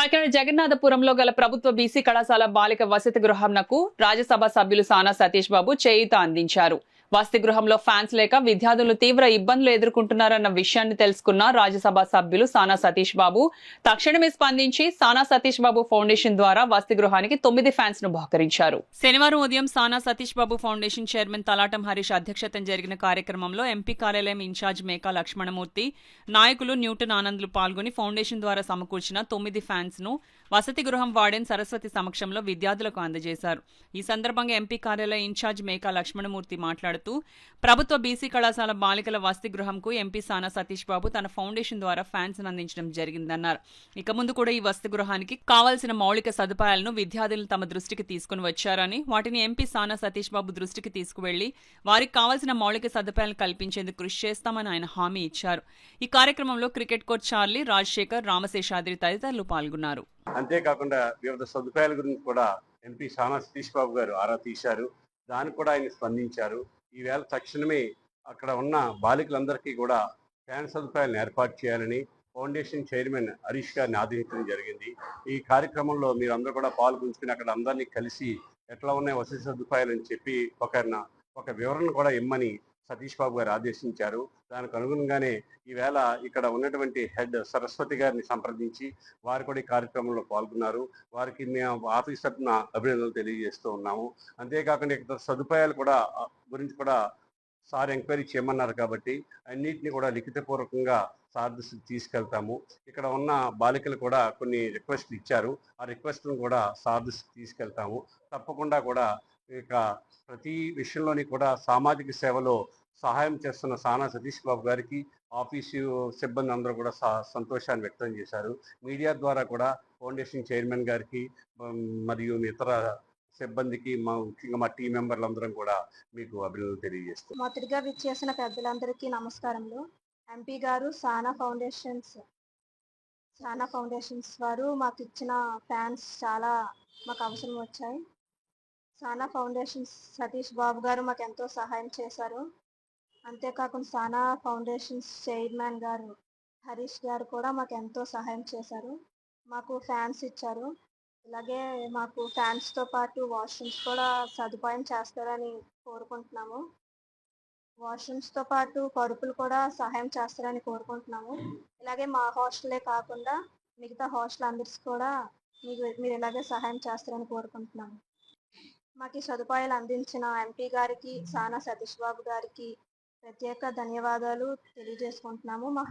కాకినాడ జగన్నాథపురంలో గల ప్రభుత్వ బీసీ కళాశాల బాలిక వసతి గృహంనకు రాజ్యసభ సభ్యులు సానా సతీష్ బాబు చేయూత అందించారు. వసతి గృహంలో ఫ్యాన్స్ లేక విద్యార్థులు తీవ్ర ఇబ్బందులు ఎదుర్కొంటున్నారన్న విషయాన్ని తెలుసుకున్న రాజ్యసభ సభ్యులు సానా సతీష్ బాబు. తక్షణమే స్పందించి సానా సతీష్ బాబు ఫౌండేషన్ ద్వారా వసతి గృహానికి తొమ్మిది ఫ్యాన్స్ను బహుకరించారు. శనివారం ఉదయం సానా సతీష్ బాబు ఫౌండేషన్ చైర్మన్ తలాటం హరీష్ అధ్యక్షతన జరిగిన కార్యక్రమంలో ఎంపీ కార్యాలయం ఇన్ఛార్జ్ మేకా లక్ష్మణమూర్తి నాయకులు న్యూటన్ ఆనంద్లు పాల్గొని ఫౌండేషన్ ద్వారా సమకూర్చిన తొమ్మిది ఫ్యాన్స్ను వసతి గృహం వార్డెన్ సరస్వతి సమక్షంలో విద్యార్థులకు అందజేశారు. ఈ సందర్భంగా ఎంపీ కార్యాలయ ఇన్ఛార్జ్ మేకా లక్ష్మణమూర్తి మాట్లాడుతూ ప్రభుత్వ బీసీ కళాశాల బాలికల వసతి గృహంకు ఎంపీ సానా సతీష్ బాబు తన ఫౌండేషన్ ద్వారా ఫ్యాన్స్ అందించడం జరిగిందన్నారు. ఇక ముందు కూడా ఈ వసతి గృహానికి కావాల్సిన మౌలిక సదుపాయాలను విద్యార్థులు తమ దృష్టికి తీసుకుని వచ్చారని వాటిని ఎంపీ సానా సతీష్ బాబు దృష్టికి తీసుకువెళ్ళి వారికి కావాల్సిన మౌలిక సదుపాయాలను కల్పించేందుకు కృషి చేస్తామని ఆయన హామీ ఇచ్చారు. ఈ కార్యక్రమంలో cricket coach Charlie Rajasekhar Ramaseshadri తదితరులు పాల్గొన్నారు. అంతేకాకుండా వివిధ సదుపాయాల గురించి కూడా ఎంపీ సానా సతీష్ బాబు గారు ఆరా తీశారు. దానికి కూడా ఆయన స్పందించారు. ఈవేళ తక్షణమే అక్కడ ఉన్న బాలికలందరికీ కూడా ఫ్యాన్ సదుపాయాలను ఏర్పాటు చేయాలని ఫౌండేషన్ చైర్మన్ హరీష్ గారిని ఆదేశించడం జరిగింది. ఈ కార్యక్రమంలో మీరు అందరూ కూడా పాల్గొంచుకుని అక్కడ అందరినీ కలిసి ఎట్లా ఉన్నాయి వసతి సదుపాయాలని చెప్పి ఒక ఒక వివరణ కూడా ఇమ్మని సతీష్ బాబు గారు ఆదేశించారు. దానికి అనుగుణంగానే ఈవేళ ఇక్కడ ఉన్నటువంటి హెడ్ సరస్వతి గారిని సంప్రదించి వారు కూడా ఈ కార్యక్రమంలో పాల్గొన్నారు. వారికి మేము ఆఫీస్ తరఫున అభినందనలు తెలియజేస్తూ ఉన్నాము. అంతేకాకుండా ఇక్కడ సదుపాయాలు కూడా గురించి కూడా సార్ ఎంక్వైరీ చేయమన్నారు కాబట్టి అన్నిటిని కూడా లిఖితపూర్వకంగా సార్ దృష్టికి తీసుకెళ్తాము. ఇక్కడ ఉన్న బాలికలు కూడా కొన్ని రిక్వెస్ట్లు ఇచ్చారు. ఆ రిక్వెస్ట్లను కూడా సార్ దృష్టికి తీసుకెళ్తాము. తప్పకుండా కూడా ఇక ప్రతి విషయంలోని కూడా సామాజిక సేవలో సహాయం చేస్తున్న సానా సతీష్ బాబు గారికి ఆఫీసు సిబ్బంది అందరూ కూడా సంతోషాన్ని వ్యక్తం చేశారు. మీడియా ద్వారా కూడా ఫౌండేషన్ చైర్మన్ గారికి మరియు ఇతర సిబ్బందికి మా ముఖ్యంగా మా టీం మెంబర్లందరం కూడా మీకు అభినందనలు తెలియజేస్తాం మొదటిగా విచ్చేసిన పెద్దలందరికీ నమస్కారములు. ఎంపీ గారు సానా ఫౌండేషన్స్. సానా ఫౌండేషన్స్ వారు మాకు ఇచ్చిన ఫ్యాన్స్ చాలా మాకు అవసరం వచ్చాయి సానా ఫౌండేషన్స్ సతీష్ బాబు గారు మాకు ఎంతో సహాయం చేశారు. అంతేకాకుండా సానా ఫౌండేషన్స్ చైర్మన్ గారు హరీష్ గారు కూడా మాకు ఎంతో సహాయం చేశారు. మాకు ఫ్యాన్స్ ఇచ్చారు. ఇలాగే మాకు ఫ్యాన్స్తో పాటు వాష్రూమ్స్ కూడా సదుపాయం చేస్తారని కోరుకుంటున్నాము. వాష్రూమ్స్తో పాటు పరుపులు కూడా సహాయం చేస్తారని కోరుకుంటున్నాము. ఇలాగే మా హాస్టలే కాకుండా మిగతా హాస్టల్ అందరికి కూడా మీకు మీరు ఇలాగే సహాయం చేస్తారని కోరుకుంటున్నాము. మాకు సదుపాయాలు అందించిన ఎంపీ గారికి సానా సతీష్ బాబు గారికి ప్రత్యేక ధన్యవాదాలు తెలియజేసుకుంటున్నాము. మా